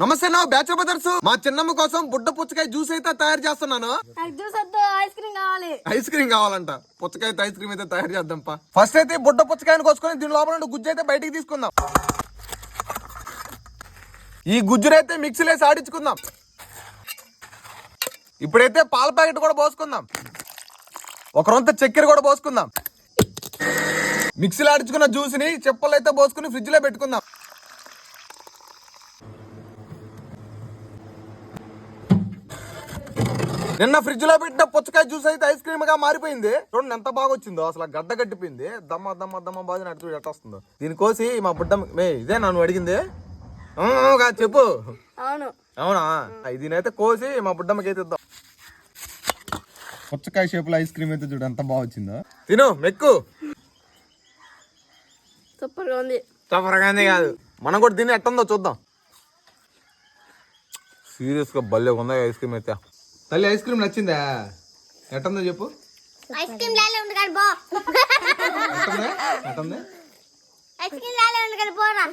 నమస్తే నా batch brothers. మా చిన్నమ్మ కోసం బుడ్డ పుచ్చకాయ జ్యూస్ అయితే తయారు చేస్తున్నాను. జ్యూస్ ఐస్ క్రీమ్ కావాలి. ఐస్ క్రీమ్ కావాలంట. పుచ్చకాయతో ఐస్ క్రీమ్ అయితే తయారు చేద్దాం పా ఫస్ట్ అయితే బుడ్డ పుచ్చకాయని కోసుకొని దీని లోపల నుండి గుజ్జు అయితే బయటికి తీసుకుందాం. ఈ గుజ్జునైతే మిక్సీలో వేసి ఆడించుకుందాం. ఇప్పుడైతే పాల ప్యాకెట్ కూడా పోసుకుందాం. ఒక రొంత చక్కెర కూడా పోసుకుందాం. మిక్సీలో ఆడించుకున్న జ్యూస్ని చెప్పులు అయితే పోసుకుని ఫ్రిడ్జ్లో పెట్టుకుందాం. నిన్న ఫ్రిడ్జ్లో పెట్టిన పుచ్చకాయ జ్యూస్ అయితే ఐస్ క్రీమ్గా మారిపోయింది. చూడండి ఎంత బాగా వచ్చిందో అసలు గడ్డ గట్టిపోయింది. దమ్మ దమ్మ దమ్మ బాగా నడుచు ఎట్ట వస్తుందో. దీని కోసి మా బుడ్డ మే ఇదే నన్ను అడిగింది? చెప్పు. అవును. అవునా? దీనైతే కోసి మా బుడ్డమ్మకి అయితే ఇద్దాం. పుచ్చకాయ షేపులో ఐస్ క్రీమ్ అయితే చూడు ఎంత బాగా వచ్చిందో తిను మెక్కు. సూపర్గా ఉంది కాదు. మనం కూడా తిని ఎట్టుందో చూద్దాం. సీరియస్గా భలే ఉందా ఐస్ క్రీమ్ అయితే. తల్లి ఐస్ క్రీమ్ నచ్చిందా? ఎట్టుందో చెప్పు. ఐస్ క్రీమ్ లాలే ఉంది కానీ బో ఎట్టుంది? ఎట్టుంది? ఐస్ క్రీమ్ లాలే ఉంది కానీ పోరా.